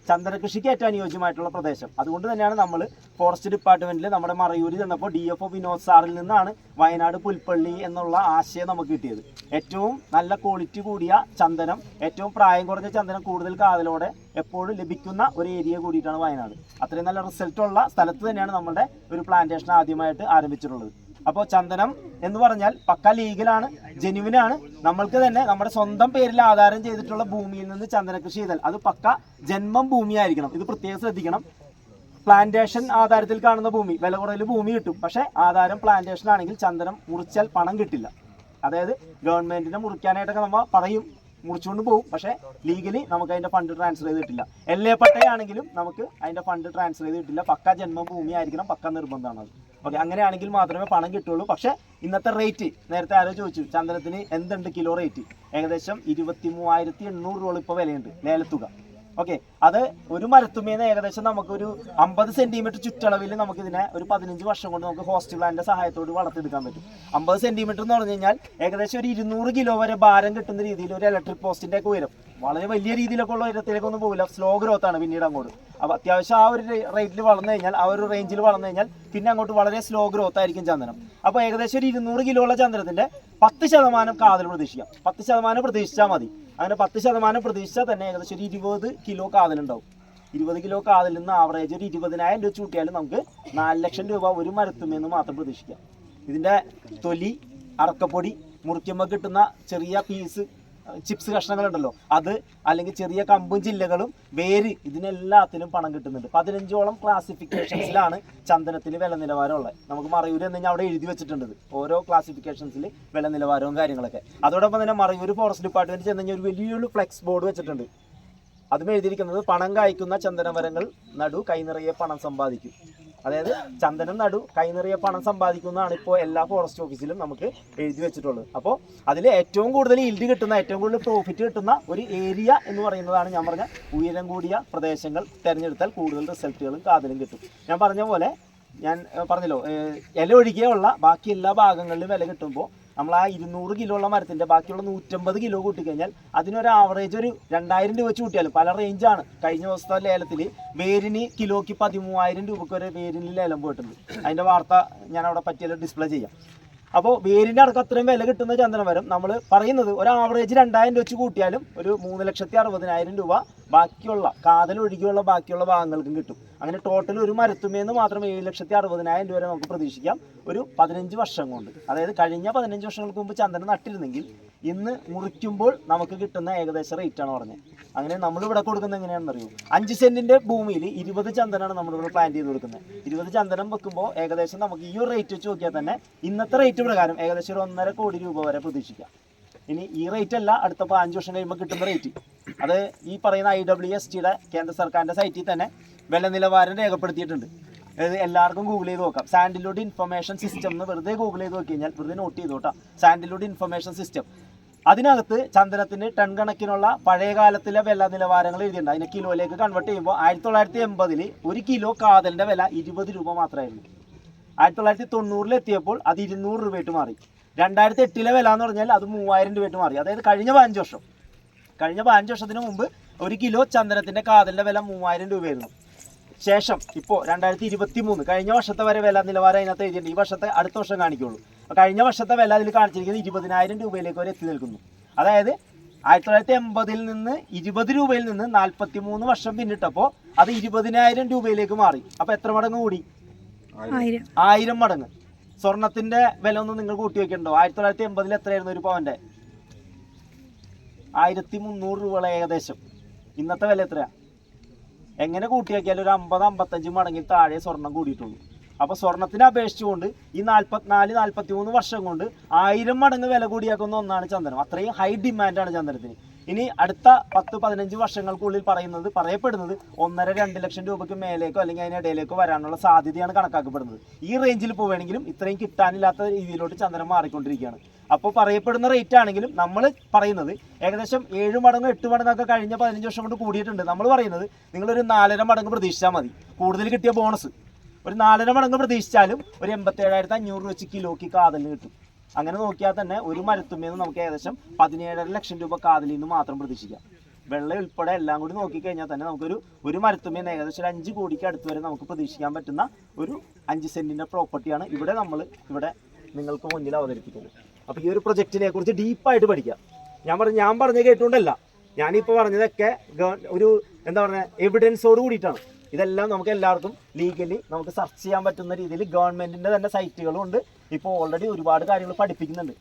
ചന്ദന കൃഷിക്ക് ഏറ്റവും അനുയോജ്യമായിട്ടുള്ള പ്രദേശം. അതുകൊണ്ട് തന്നെയാണ് നമ്മൾ ഫോറസ്റ്റ് ഡിപ്പാർട്ട്മെന്റിൽ നമ്മുടെ മറയൂരി തന്നപ്പോൾ ഡി എഫ് ഒ വിനോദ് സാറിൽ നിന്നാണ് വയനാട് പുൽപ്പള്ളി എന്നുള്ള ആശയം നമുക്ക് കിട്ടിയത്. ഏറ്റവും നല്ല ക്വാളിറ്റി കൂടിയ ചന്ദനം ഏറ്റവും പ്രായം കുറഞ്ഞ ചന്ദനം കൂടുതൽ കാതലോടെ എപ്പോഴും ലഭിക്കുന്ന ഒരു ഏരിയ കൂടിയിട്ടാണ് വയനാട്. അത്രയും നല്ല റിസൾട്ടുള്ള സ്ഥലത്ത് തന്നെയാണ് നമ്മുടെ ഒരു പ്ലാന്റേഷൻ ആദ്യമായിട്ട് ആരംഭിച്ചിട്ടുള്ളത്. അപ്പോൾ ചന്ദനം എന്ന് പറഞ്ഞാൽ പക്ക ലീഗലാണ് ജെനുവിനാണ്. നമ്മൾക്ക് തന്നെ നമ്മുടെ സ്വന്തം പേരിൽ ആധാരം ചെയ്തിട്ടുള്ള ഭൂമിയിൽ നിന്ന് ചന്ദന കൃഷി ചെയ്താൽ അത് പക്ക ജന്മം ഭൂമിയായിരിക്കണം. ഇത് പ്രത്യേകം ശ്രദ്ധിക്കണം. പ്ലാന്റേഷൻ ആധാരത്തിൽ കാണുന്ന ഭൂമി വില കുറവിൽ ഭൂമി കിട്ടും. പക്ഷേ ആധാരം പ്ലാന്റേഷൻ ആണെങ്കിൽ ചന്ദനം മുറിച്ചാൽ പണം കിട്ടില്ല. അതായത് ഗവൺമെന്റിനെ മുറിക്കാനായിട്ടൊക്കെ നമ്മൾ പറയും. മുറിച്ചുകൊണ്ട് പോകും പക്ഷേ ലീഗലി നമുക്ക് അതിന്റെ ഫണ്ട് ട്രാൻസ്ഫർ ചെയ്ത് കിട്ടില്ല എൽ എ പട്ടയാണെങ്കിലും നമുക്ക് അതിന്റെ ഫണ്ട് ട്രാൻസ്ഫർ ചെയ്ത് കിട്ടില്ല പക്ക ജന്മഭൂമി ആയിരിക്കണം പക്ക നിർബന്ധമാണ് അത്. ഓക്കെ അങ്ങനെയാണെങ്കിൽ മാത്രമേ പണം കിട്ടുള്ളൂ പക്ഷെ ഇന്നത്തെ റേറ്റ് നേരത്തെ ആരോ ചോദിച്ചു ചന്ദനത്തിന് എന്തുണ്ട് കിലോ റേറ്റ് ഏകദേശം ഇരുപത്തി മൂവായിരത്തി എണ്ണൂറ് രൂപ ഇപ്പോൾ വിലയുണ്ട് ലേലത്തുക ഓക്കെ അത് ഒരു മരത്തുമേന്ന് ഏകദേശം നമുക്കൊരു അമ്പത് സെന്റിമീറ്റർ ചുറ്റളവിൽ നമുക്ക് ഇതിനെ ഒരു പതിനഞ്ച് വർഷം കൊണ്ട് നമുക്ക് ഹോസ്റ്റൽ പ്ലാന്റിന്റെ സഹായത്തോട് വളർത്തിയെടുക്കാൻ പറ്റും. അമ്പത് സെന്റിമീറ്റർ എന്ന് പറഞ്ഞു കഴിഞ്ഞാൽ ഏകദേശം ഒരു ഇരുന്നൂറ് കിലോ വരെ ഭാരം കിട്ടുന്ന രീതിയിൽ ഒരു ഇലക്ട്രിക് പോസ്റ്റിന്റെ ഒക്കെ ഉയരം. വളരെ വലിയ രീതിയിലൊക്കെ ഉള്ള ഉയരത്തിലേക്കൊന്നും പോകില്ല സ്ലോ ഗ്രോത്ത് ആണ് പിന്നീട് അങ്ങോട്ട്. അപ്പോൾ അത്യാവശ്യം ആ ഒരു റേറ്റിൽ വളർന്നു കഴിഞ്ഞാൽ ആ ഒരു റേഞ്ചിൽ വളർന്നു കഴിഞ്ഞാൽ പിന്നെ അങ്ങോട്ട് വളരെ സ്ലോ ഗ്രോത്ത് ആയിരിക്കും ചന്ദനം. അപ്പോൾ ഏകദേശം ഒരു ഇരുന്നൂറ് കിലോ ഉള്ള ചന്ദനത്തിന്റെ പത്ത് ശതമാനം കാതൽ പ്രതീക്ഷിക്കാം. പത്ത് ശതമാനം പ്രതീക്ഷിച്ചാൽ മതി. അങ്ങനെ പത്ത് ശതമാനം പ്രതീക്ഷിച്ചാൽ തന്നെ ഏകദേശം ഒരു ഇരുപത് കിലോ കാതലുണ്ടാവും ഇരുപത് കിലോ കാതിൽ നിന്ന് ആവറേജ് ഒരു ഇരുപതിനായിരം രൂപ ചൂട്ടിയാലും നമുക്ക് നാല് ലക്ഷം രൂപ ഒരു മരത്തുമെന്ന് മാത്രം പ്രതീക്ഷിക്കാം. ഇതിന്റെ തൊലി അറക്കപ്പൊടി മുറിക്കുമ്പോൾ കിട്ടുന്ന ചെറിയ പീസ് ചിപ്സ് കഷ്ണങ്ങളുണ്ടല്ലോ. അത് അല്ലെങ്കിൽ ചെറിയ കമ്പും ജില്ലകളും വേര് ഇതിനെല്ലാത്തിനും പണം കിട്ടുന്നുണ്ട്. പതിനഞ്ചോളം ക്ലാസിഫിക്കേഷൻസിലാണ് ചന്ദനത്തിന് വില നിലവാരമുള്ളത്. നമുക്ക് മറയൂർ എന്ന് ഞാൻ അവിടെ എഴുതി വെച്ചിട്ടുണ്ട് ഓരോ ക്ലാസിഫിക്കേഷൻസിൽ വില നിലവാരവും കാര്യങ്ങളൊക്കെ. അതോടൊപ്പം തന്നെ മറയൂർ ഫോറസ്റ്റ് ഡിപ്പാർട്ട്മെന്റ് ചെന്ന് ഒരു വലിയൊരു ഫ്ലെക്സ് ബോർഡ് വെച്ചിട്ടുണ്ട്. അതും എഴുതിയിരിക്കുന്നത് പണം കായ്ക്കുന്ന ചന്ദനമരങ്ങൾ നടു കൈനിറയെ പണം സമ്പാദിക്കും. അതായത് ചന്ദനം നടു കൈനിറിയ പണം സമ്പാദിക്കുന്നതാണ് ഇപ്പോൾ എല്ലാ ഫോറസ്റ്റ് ഓഫീസിലും നമുക്ക് എഴുതി വെച്ചിട്ടുള്ളത്. അപ്പോൾ അതിൽ ഏറ്റവും കൂടുതൽ ഈൽഡ് കിട്ടുന്ന ഏറ്റവും കൂടുതൽ പ്രോഫിറ്റ് കിട്ടുന്ന ഒരു ഏരിയ എന്ന് പറയുന്നതാണ് ഞാൻ പറഞ്ഞ ഉയരം കൂടിയ പ്രദേശങ്ങൾ. തിരഞ്ഞെടുത്താൽ കൂടുതൽ റിസൾട്ടുകളും കാതലും കിട്ടും. ഞാൻ പറഞ്ഞ പോലെ ഞാൻ പറഞ്ഞല്ലോ ഇല ഒഴികെയുള്ള ബാക്കി എല്ലാ ഭാഗങ്ങളിലും വില കിട്ടുമ്പോൾ നമ്മൾ ആ ഇരുന്നൂറ് കിലോ ഉള്ള മരത്തിന്റെ ബാക്കിയുള്ള നൂറ്റമ്പത് കിലോ കൂട്ടിക്കഴിഞ്ഞാൽ അതിനൊരു ആവറേജ് ഒരു രണ്ടായിരം രൂപ വെച്ച് കൂട്ടിയാലും പല റേഞ്ചാണ് കഴിഞ്ഞ ദിവസത്തെ ലേലത്തിൽ വേരിന് കിലോയ്ക്ക് പതിമൂവായിരം രൂപയ്ക്ക് ഒരു വേരിന് ലേലം പോയിട്ടുണ്ട്. അതിന്റെ വാർത്ത ഞാൻ അവിടെ പറ്റിയാലും ഡിസ്പ്ലേ ചെയ്യാം. അപ്പോൾ വേരിന്റെ അടക്കം അത്രയും വില കിട്ടുന്ന ചന്ദനമരം നമ്മൾ പറയുന്നത് ഒരു ആവറേജ് രണ്ടായിരം രൂപ വെച്ച് കൂട്ടിയാലും ഒരു മൂന്ന് ലക്ഷത്തി അറുപതിനായിരം രൂപ ബാക്കിയുള്ള കാതലൊഴികെയുള്ള ബാക്കിയുള്ള ഭാഗങ്ങൾക്കും കിട്ടും. അങ്ങനെ ടോട്ടൽ ഒരു മരത്തുമേന്ന് മാത്രം ഏഴ് ലക്ഷത്തി അറുപതിനായിരം രൂപ നമുക്ക് പ്രതീക്ഷിക്കാം. ഒരു പതിനഞ്ച് വർഷം കൊണ്ട്. അതായത് കഴിഞ്ഞ പതിനഞ്ച് വർഷങ്ങൾക്ക് മുമ്പ് ചന്ദനം നട്ടിരുന്നെങ്കിൽ ഇന്ന് മുറിക്കുമ്പോൾ നമുക്ക് കിട്ടുന്ന ഏകദേശ റേറ്റ് ആണ് പറഞ്ഞത്. അങ്ങനെ നമ്മൾ ഇവിടെ കൊടുക്കുന്നത് എങ്ങനെയാണെന്ന് അറിയൂ അഞ്ച് സെന്റിന്റെ ഭൂമിയിൽ ഇരുപത് നമ്മൾ നമ്മളിവിടെ പ്ലാൻ ചെയ്ത് കൊടുക്കുന്നത്. ഇരുപത് ചന്ദനം വെക്കുമ്പോൾ ഏകദേശം നമുക്ക് ഈ ഒരു റേറ്റ് വെച്ച് നോക്കിയാൽ തന്നെ ഇന്നത്തെ റേറ്റ് പ്രകാരം ഏകദേശം ഒരു ഒന്നര കോടി രൂപ വരെ പ്രതീക്ഷിക്കാം. ഇനി ഈ റേറ്റ് അല്ല അടുത്ത അഞ്ച് വർഷം കഴിയുമ്പോൾ കിട്ടുന്ന റേറ്റ് അത് ഈ പറയുന്ന ഐ ഡബ്ല്യു എസ് ടിയുടെ കേന്ദ്ര സർക്കാരിന്റെ സൈറ്റിൽ തന്നെ വില നിലവാരം രേഖപ്പെടുത്തിയിട്ടുണ്ട്. എല്ലാവർക്കും ഗൂഗിൾ ചെയ്ത് നോക്കാം. സാൻഡിലൂഡ് ഇൻഫർമേഷൻ സിസ്റ്റം എന്ന് വെറുതെ ഗൂഗിൾ ചെയ്ത് നോക്കി കഴിഞ്ഞാൽ വെറുതെ നോട്ട് ചെയ്ത് നോട്ടാ സാൻഡിലൂഡ് ഇൻഫർമേഷൻ സിസ്റ്റം അതിനകത്ത് ചന്ദനത്തിന് ടൺ കണക്കിനുള്ള പഴയ കാലത്തിലെ വില നിലവാരങ്ങൾ എഴുതിയിട്ടുണ്ട്. അതിനെ കിലോയിലേക്ക് കൺവേർട്ട് ചെയ്യുമ്പോൾ ആയിരത്തി തൊള്ളായിരത്തി എൺപതിൽ ഒരു കിലോ കാതലിന്റെ വില ഇരുപത് രൂപ മാത്രമായിരുന്നു. ആയിരത്തി തൊള്ളായിരത്തി തൊണ്ണൂറിലെത്തിയപ്പോൾ അത് ഇരുന്നൂറ് രൂപയായിട്ട് മാറി. രണ്ടായിരത്തി എട്ടിലെ വില എന്ന് പറഞ്ഞാൽ അത് മൂവായിരം രൂപയായിട്ട് മാറി. അതായത് കഴിഞ്ഞ പതിനഞ്ച് വർഷം. കഴിഞ്ഞ പതിനഞ്ച് വർഷത്തിന് മുമ്പ് ഒരു കിലോ ചന്ദനത്തിന്റെ കാതലിന്റെ വില മൂവായിരം രൂപയായിരുന്നു. ശേഷം ഇപ്പോൾ രണ്ടായിരത്തി ഇരുപത്തി മൂന്ന് കഴിഞ്ഞ വർഷത്തെ വരെ വില നിലവാരം അതിനകത്ത് എഴുതിയിട്ടുണ്ട്. ഈ വർഷത്തെ അടുത്ത വർഷം കാണിക്കുള്ളൂ. കഴിഞ്ഞ വർഷത്തെ വില അതിൽ കാണിച്ചിരിക്കുന്നത് ഇരുപതിനായിരം രൂപയിലേക്ക് വരെ എത്തി നിൽക്കുന്നു. അതായത് ആയിരത്തി തൊള്ളായിരത്തി എൺപതിൽ നിന്ന് ഇരുപത് രൂപയിൽ നിന്ന് നാൽപ്പത്തി മൂന്ന് വർഷം പിന്നിട്ടപ്പോൾ അത് ഇരുപതിനായിരം രൂപയിലേക്ക് മാറി. അപ്പോൾ എത്ര മടങ്ങ് കൂടി? ആയിരം. മടങ്ങ്. സ്വർണത്തിന്റെ വില ഒന്നും നിങ്ങൾ കൂട്ടി വെക്കണ്ടോ? ആയിരത്തി തൊള്ളായിരത്തി എൺപതിൽ എത്രയായിരുന്നു ഒരു പവന്റെ? ആയിരത്തി മുന്നൂറ് രൂപ ഏകദേശം. ഇന്നത്തെ വില എത്രയാ? എങ്ങനെ കൂട്ടിയാക്കിയാലും ഒരു അമ്പത് അമ്പത്തഞ്ച് മടങ്ങിൽ താഴെ സ്വർണം കൂടിയിട്ടുള്ളൂ. അപ്പൊ സ്വർണത്തിനെ അപേക്ഷിച്ചുകൊണ്ട് ഈ നാല്പത്തിനാല് നാല്പത്തി മൂന്ന് വർഷം കൊണ്ട് ആയിരം മടങ്ങ് വില കൂടിയാക്കുന്ന ഒന്നാണ് ചന്ദനം. അത്രയും ഹൈ ഡിമാൻഡാണ് ചന്ദനത്തിന്. ഇനി അടുത്ത പത്ത് പതിനഞ്ച് വർഷങ്ങൾക്കുള്ളിൽ പറയുന്നത് പറയപ്പെടുന്നത് ഒന്നര രണ്ട് ലക്ഷം രൂപയ്ക്ക് മേലേക്കോ അല്ലെങ്കിൽ അതിനിടയിലേക്കോ വരാനുള്ള സാധ്യതയാണ് കണക്കാക്കപ്പെടുന്നത്. ഈ റേഞ്ചിൽ പോവുകയാണെങ്കിലും ഇത്രയും കിട്ടാനില്ലാത്ത രീതിയിലോട്ട് ചന്ദനം മാറിക്കൊണ്ടിരിക്കുകയാണ്. അപ്പോൾ പറയപ്പെടുന്ന റേറ്റ് ആണെങ്കിലും നമ്മൾ പറയുന്നത് ഏകദേശം ഏഴ് മടങ്ങ് എട്ട് മടങ്ങൊക്കെ കഴിഞ്ഞ പതിനഞ്ച് വർഷം കൊണ്ട് കൂടിയിട്ടുണ്ട്. നമ്മൾ പറയുന്നത് നിങ്ങളൊരു നാലര മടങ്ങ് പ്രതീക്ഷിച്ചാൽ മതി. കൂടുതൽ കിട്ടിയ ബോണസ് ഒരു നാലര മടങ്ങ് പ്രതീക്ഷിച്ചാലും ഒരു എൺപത്തേഴായിരത്തി അഞ്ഞൂറ് വെച്ച് കിലോക്ക് കാതലിന് കിട്ടും. അങ്ങനെ നോക്കിയാൽ തന്നെ ഒരു മരത്തുമേന്ന് നമുക്ക് ഏകദേശം പതിനേഴര ലക്ഷം രൂപ കാതിൽ നിന്ന് മാത്രം പ്രതീക്ഷിക്കാം. വെള്ള ഉൾപ്പെടെ എല്ലാം കൂടി നോക്കിക്കഴിഞ്ഞാൽ തന്നെ നമുക്കൊരു ഒരു മരത്തുമേന്ന് ഏകദേശം ഒരു അഞ്ച് കോടിക്ക് അടുത്ത് വരെ നമുക്ക് പ്രതീക്ഷിക്കാൻ പറ്റുന്ന ഒരു അഞ്ച് സെന്റിന്റെ പ്രോപ്പർട്ടിയാണ് ഇവിടെ നമ്മൾ ഇവിടെ നിങ്ങൾക്ക് മുന്നിൽ അവതരിപ്പിക്കുന്നത്. അപ്പോൾ ഈ ഒരു പ്രൊജക്റ്റിനെ കുറിച്ച് ഡീപ്പായിട്ട് പഠിക്കാം. ഞാൻ പറഞ്ഞു ഞാൻ പറഞ്ഞ കേട്ടുകൊണ്ടല്ല ഞാനിപ്പോൾ പറഞ്ഞതൊക്കെ ഒരു എന്താ പറയുക എവിഡൻസോട് കൂടിയിട്ടാണ്. ഇതെല്ലാം നമുക്ക് എല്ലാവർക്കും ലീഗലി നമുക്ക് സെർച്ച് ചെയ്യാൻ പറ്റുന്ന രീതിയിൽ ഗവൺമെന്റിന്റെ തന്നെ സൈറ്റുകളും ഉണ്ട്. ഇപ്പോൾ ഓൾറെഡി ഒരുപാട് കാര്യങ്ങൾ പഠിപ്പിക്കുന്നുണ്ട്.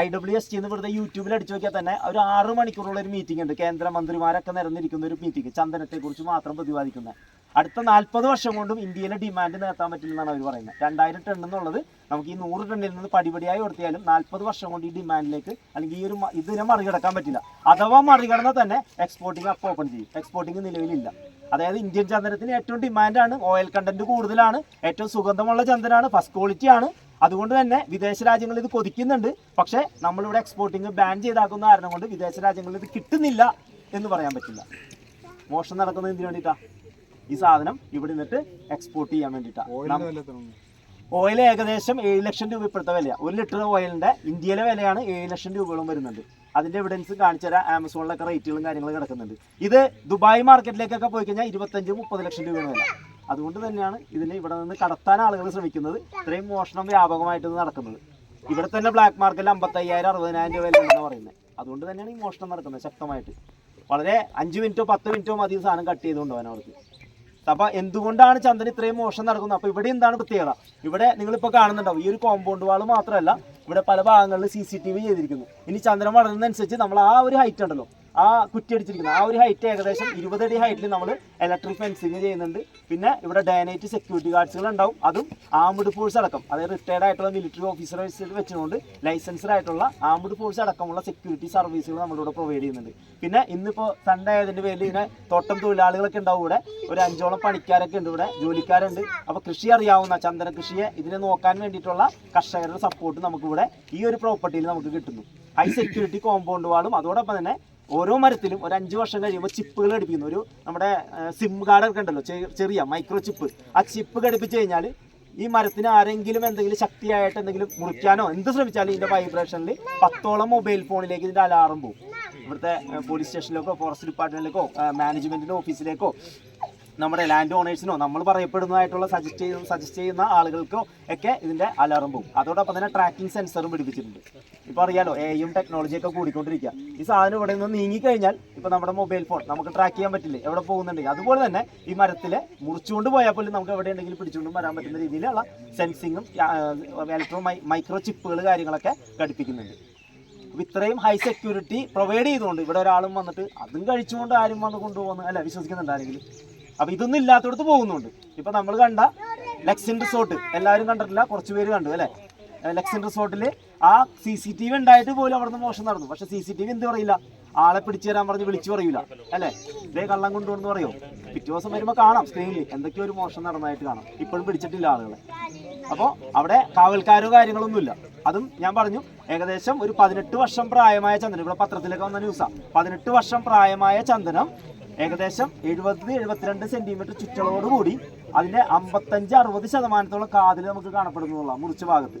ഐ ഡബ്ല്യു എസ് ടി എന്ന് വെറുതെ യൂട്യൂബിൽ അടിച്ചു നോക്കിയാൽ തന്നെ ഒരു ആറ് മണിക്കൂറുള്ള ഒരു മീറ്റിംഗ് ഉണ്ട്. കേന്ദ്രമന്ത്രിമാരൊക്കെ നിരന്നിരിക്കുന്ന ഒരു മീറ്റിംഗ് ചന്ദനത്തെക്കുറിച്ച് മാത്രം പ്രതിപാദിക്കുന്നത് അടുത്ത നാൽപ്പത് വർഷം കൊണ്ടും ഇന്ത്യയിലെ ഡിമാൻഡ് നേട്ടാൻ പറ്റില്ലെന്നാണ് അവർ പറയുന്നത്. രണ്ടായിരം ടൺ എന്നുള്ളത് നമുക്ക് ഈ നൂറ് ടണ്ണിൽ നിന്ന് പടിപടിയായി കൊടുത്തിയാലും നാൽപ്പത് വർഷം കൊണ്ട് ഈ ഡിമാൻഡിലേക്ക് അല്ലെങ്കിൽ ഈ ഒരു ഇതിനെ മറികടക്കാൻ പറ്റില്ല. അഥവാ മറികടന്നാൽ തന്നെ എക്സ്പോർട്ടിംഗ് അപ്പോൾ ഓപ്പൺ ചെയ്യും. എക്സ്പോർട്ടിംഗ് നിലവിലില്ല. അതായത് ഇന്ത്യൻ ചന്ദനത്തിന് ഏറ്റവും ഡിമാൻഡാണ് ഓയിൽ കണ്ടന്റ് കൂടുതലാണ് ഏറ്റവും സുഗന്ധമുള്ള ചന്ദനമാണ് ഫസ്റ്റ് ക്വാളിറ്റി ആണ്. അതുകൊണ്ട് തന്നെ വിദേശ രാജ്യങ്ങൾ ഇത് കൊതിക്കുന്നുണ്ട്. പക്ഷേ നമ്മളിവിടെ എക്സ്പോർട്ടിംഗ് ബാൻ ചെയ്താക്കുന്ന കാരണം കൊണ്ട് വിദേശ രാജ്യങ്ങളിൽ ഇത് കിട്ടുന്നില്ല എന്ന് പറയാൻ പറ്റില്ല. മോഷണം നടക്കുന്നത് എന്തിനു വേണ്ടിയിട്ടാ? ഈ സാധനം ഇവിടെ നിന്നിട്ട് എക്സ്പോർട്ട് ചെയ്യാൻ വേണ്ടിയിട്ടാണ് ഓയിൽ ഏകദേശം ഏഴ് ലക്ഷം രൂപ ഇപ്പോഴത്തെ വില ഒരു ലിറ്റർ ഓയിലിന്റെ ഇന്ത്യയിലെ വിലയാണ് ഏഴ് ലക്ഷം രൂപകളും വരുന്നുണ്ട്. അതിന്റെ എവിഡൻസ് കാണിച്ചു തരാം. ആമസോണിലൊക്കെ റേറ്റുകളും കാര്യങ്ങളും കിടക്കുന്നുണ്ട്. ഇത് ദുബായ് മാർക്കറ്റിലേക്കൊക്കെ പോയി കഴിഞ്ഞാൽ ഇരുപത്തഞ്ച് മുപ്പത് ലക്ഷം രൂപയാണ് വില. അതുകൊണ്ട് തന്നെയാണ് ഇതിന് ഇവിടെ നിന്ന് കടത്താൻ ആളുകൾ ശ്രമിക്കുന്നത്. ഇത്രയും മോഷണം വ്യാപകമായിട്ട് നടക്കുന്നത്. ഇവിടെ തന്നെ ബ്ലാക്ക് മാർക്കറ്റിൽ അമ്പത്തയ്യായിരം അറുപതിനായിരം രൂപ വിലയുണ്ടെന്ന് പറയുന്നത് അതുകൊണ്ട് തന്നെയാണ് ഈ മോഷണം നടക്കുന്നത് ശക്തമായിട്ട്. വളരെ അഞ്ച് മിനിറ്റോ പത്ത് മിനിറ്റോ മതി സാധനം കട്ട് ചെയ്തുകൊണ്ടുപോകാൻ അവർക്ക് അപ്പൊ എന്തുകൊണ്ടാണ് ചന്ദ്രൻ ഇത്രയും മോശം നടക്കുന്നത്? അപ്പൊ ഇവിടെ എന്താണ് പ്രത്യേകത? ഇവിടെ നിങ്ങൾ ഇപ്പൊ കാണുന്നുണ്ടാവും ഈ ഒരു കോമ്പൗണ്ട് വാൾ മാത്രമല്ല ഇവിടെ പല ഭാഗങ്ങളിൽ സി സി ടി വി ചെയ്തിരിക്കുന്നു. ഇനി ചന്ദ്രൻ വളരുന്നതനുസരിച്ച് നമ്മൾ ആ ഒരു ഹൈറ്റ് ഉണ്ടല്ലോ. ആ കുറ്റി അടിച്ചിരിക്കുന്നത് ആ ഒരു ഹൈറ്റ് ഏകദേശം ഇരുപതടി ഹൈറ്റിൽ നമ്മൾ ഇലക്ട്രിക് ഫെൻസിങ് ചെയ്യുന്നുണ്ട്. പിന്നെ ഇവിടെ ഡയനൈറ്റ് സെക്യൂരിറ്റി ഗാർഡ്സുകൾ ഉണ്ടാവും. അതും ആംഡ് ഫോഴ്സ് അടക്കം. അതായത് റിട്ടയർഡ് ആയിട്ടുള്ള മിലിറ്ററി ഓഫീസേഴ്സ് വെച്ചുകൊണ്ട് ലൈസൻസ്ഡ് ആയിട്ടുള്ള ആംഡ് ഫോഴ്സ് അടക്കമുള്ള സെക്യൂരിറ്റി സർവീസുകൾ നമ്മളിവിടെ പ്രൊവൈഡ് ചെയ്യുന്നുണ്ട്. പിന്നെ ഇന്നിപ്പോൾ സൺഡേ ആയതിന്റെ പേരിൽ ഇങ്ങനെ തോട്ടം തൊഴിലാളികളൊക്കെ ഉണ്ടാവും ഇവിടെ. ഒരു അഞ്ചോളം പണിക്കാരൊക്കെ ഉണ്ട് ഇവിടെ. ജോലിക്കാരുണ്ട്. അപ്പോൾ കൃഷി അറിയാവുന്ന ചന്ദന കൃഷിയെ ഇതിനെ നോക്കാൻ വേണ്ടിയിട്ടുള്ള കർഷകരുടെ സപ്പോർട്ട് നമുക്കിവിടെ ഈ ഒരു പ്രോപ്പർട്ടിയിൽ നമുക്ക് കിട്ടുന്നു. ഹൈ സെക്യൂരിറ്റി കോമ്പൗണ്ട് വാളും. അതോടൊപ്പം തന്നെ ഓരോ മരത്തിലും ഒരു അഞ്ച് വർഷം കഴിയുമ്പോൾ ചിപ്പുകൾ ഘടിപ്പിക്കുന്നു. ഒരു നമ്മുടെ സിം കാർഡ് ഒക്കെ ഉണ്ടല്ലോ ചെറിയ മൈക്രോ ചിപ്പ് ആ ചിപ്പ് ഘടിപ്പിച്ച് കഴിഞ്ഞാൽ ഈ മരത്തിന് ആരെങ്കിലും എന്തെങ്കിലും ശക്തിയായിട്ട് എന്തെങ്കിലും മുറിക്കാനോ എന്ത് ശ്രമിച്ചാലും ഇതിന്റെ വൈബ്രേഷനിൽ പത്തോളം മൊബൈൽ ഫോണിലേക്ക് ഇതിന്റെ അലാറം പോകും. ഇവിടുത്തെ പോലീസ് സ്റ്റേഷനിലേക്കോ ഫോറസ്റ്റ് ഡിപ്പാർട്ട്മെന്റിലേക്കോ മാനേജ്മെന്റിന്റെ ഓഫീസിലേക്കോ നമ്മുടെ ലാൻഡ് ഓണേഴ്സിനോ നമ്മൾ പറയപ്പെടുന്നതായിട്ടുള്ള സജസ്റ്റ് ചെയ്യുന്ന സജസ്റ്റ് ചെയ്യുന്ന ആളുകൾക്കോ ഒക്കെ ഇതിന്റെ അലാറം പോകും. അതോടൊപ്പം തന്നെ ട്രാക്കിംഗ് സെൻസറും പിടിപ്പിച്ചിട്ടുണ്ട്. ഇപ്പൊ അറിയാലോ എയും ടെക്നോളജി ഒക്കെ കൂടിക്കൊണ്ടിരിക്കുക ഈ സാധനം ഇവിടെ നിന്ന് നീങ്ങിക്കഴിഞ്ഞാൽ ഇപ്പൊ നമ്മുടെ മൊബൈൽ ഫോൺ നമുക്ക് ട്രാക്ക് ചെയ്യാൻ പറ്റില്ല എവിടെ പോകുന്നുണ്ടെങ്കിൽ അതുപോലെ തന്നെ ഈ മരത്തിലെ മുറിച്ചുകൊണ്ട് പോയാൽ പോലും നമുക്ക് എവിടെ ഉണ്ടെങ്കിലും പിടിച്ചുകൊണ്ടും വരാൻ പറ്റുന്ന രീതിയിലുള്ള സെൻസിങ്ങും ഇലക്ട്രോ മൈക്രോ ചിപ്പുകൾ കാര്യങ്ങളൊക്കെ ഘടിപ്പിക്കുന്നുണ്ട്. അപ്പോൾ ഇത്രയും ഹൈ സെക്യൂരിറ്റി പ്രൊവൈഡ് ചെയ്തുകൊണ്ട് ഇവിടെ ഒരാളും വന്നിട്ട് അതും കഴിച്ചുകൊണ്ട് ആരും വന്ന് കൊണ്ടുപോകുന്നു. അല്ല വിശ്വസിക്കുന്നുണ്ട് ആരെങ്കിലും? അപ്പൊ ഇതൊന്നും ഇല്ലാത്തടത്ത് പോകുന്നുണ്ട്. ഇപ്പൊ നമ്മൾ കണ്ട ലക്സിൻ റിസോർട്ട് എല്ലാവരും കണ്ടിട്ടില്ല? കുറച്ചു പേര് കണ്ടു അല്ലെ? ലക്സിൻ റിസോർട്ടിൽ ആ സി സി ടി വി ഉണ്ടായിട്ട് പോലും അവിടുന്ന് മോശം നടന്നു. പക്ഷെ സി സി ടി വി എന്ത് പറയില്ല? ആളെ പിടിച്ചു തരാൻ പറഞ്ഞ് വിളിച്ചു പറയൂല. അല്ലെ? ഇതേ കള്ളം കൊണ്ടുവന്ന് പറയോ? പിറ്റേ ദിവസം വരുമ്പോൾ കാണാം സ്ക്രീനിൽ എന്തൊക്കെയോ ഒരു മോശം നടന്നതായിട്ട് കാണാം. ഇപ്പോഴും പിടിച്ചിട്ടില്ല ആളുകളെ. അപ്പോൾ അവിടെ കാവൽക്കാരോ കാര്യങ്ങളൊന്നുമില്ല അതും ഞാൻ പറഞ്ഞു ഏകദേശം ഒരു പതിനെട്ട് വർഷം പ്രായമായ ചന്ദനം. ഇവിടെ പത്രത്തിലൊക്കെ വന്ന ന്യൂസാണ് പതിനെട്ട് വർഷം പ്രായമായ ചന്ദനം ഏകദേശം എഴുപത് എഴുപത്തിരണ്ട് സെന്റിമീറ്റർ ചുറ്റളവോടുകൂടി അതിന്റെ അമ്പത്തഞ്ച് അറുപത് ശതമാനത്തോളം കാതിൽ നമുക്ക് കാണപ്പെടുന്നുള്ള മുറിച്ച ഭാഗത്ത്.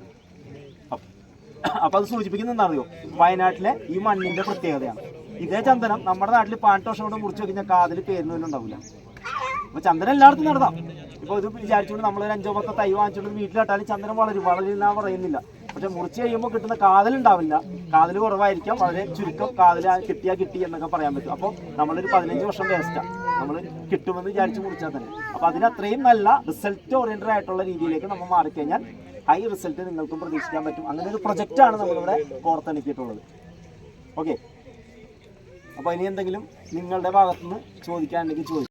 അപ്പ- അത് സൂചിപ്പിക്കുന്ന എന്താണെന്നറിയോ? വയനാട്ടിലെ ഈ മണ്ണിന്റെ പ്രത്യേകതയാണ്. ഇതേ ചന്ദനം നമ്മുടെ നാട്ടിൽ പാട്ട് വർഷം കൊണ്ട് മുറിച്ച് കഴിഞ്ഞാൽ കാതിൽ പേരിന് ഉണ്ടാവില്ല അപ്പൊ ചന്ദനം എല്ലായിടത്തും നടത്താം. ഇപ്പൊ ഇത് വിചാരിച്ചുകൊണ്ട് നമ്മൾ ഒരു അഞ്ചോ പത്തോ തൈ വാങ്ങിച്ചുകൊണ്ട് വീട്ടിലിട്ടാലും ചന്ദനം വളരും. വളരില്ല പറയുന്നില്ല. പക്ഷെ മുറിച്ച് കഴിയുമ്പോൾ കിട്ടുന്ന കാതൽ ഉണ്ടാവില്ല. കാതൽ കുറവായിരിക്കാം വളരെ ചുരുക്കം കാതൽ കിട്ടിയാ കിട്ടി എന്നൊക്കെ പറയാൻ പറ്റും. അപ്പോൾ നമ്മളൊരു പതിനഞ്ച് വർഷം വേസ്റ്റാണ് നമ്മൾ കിട്ടുമെന്ന് വിചാരിച്ച് മുറിച്ചാൽ തന്നെ. അപ്പൊ അതിന് അത്രയും നല്ല റിസൾട്ട് ഓറിയന്റഡ് ആയിട്ടുള്ള രീതിയിലേക്ക് നമ്മൾ മാറിക്കഴിഞ്ഞാൽ ഹൈ റിസൾട്ട് നിങ്ങൾക്കും പ്രതീക്ഷിക്കാൻ പറ്റും. അങ്ങനെ ഒരു പ്രൊജക്റ്റാണ് നമ്മളിവിടെ കോർത്തെടുക്കിയിട്ടുള്ളത് ഓക്കെ അപ്പോൾ ഇനി എന്തെങ്കിലും നിങ്ങളുടെ ഭാഗത്തുനിന്ന് ചോദിക്കാനുണ്ടെങ്കിൽ ചോദിക്കും.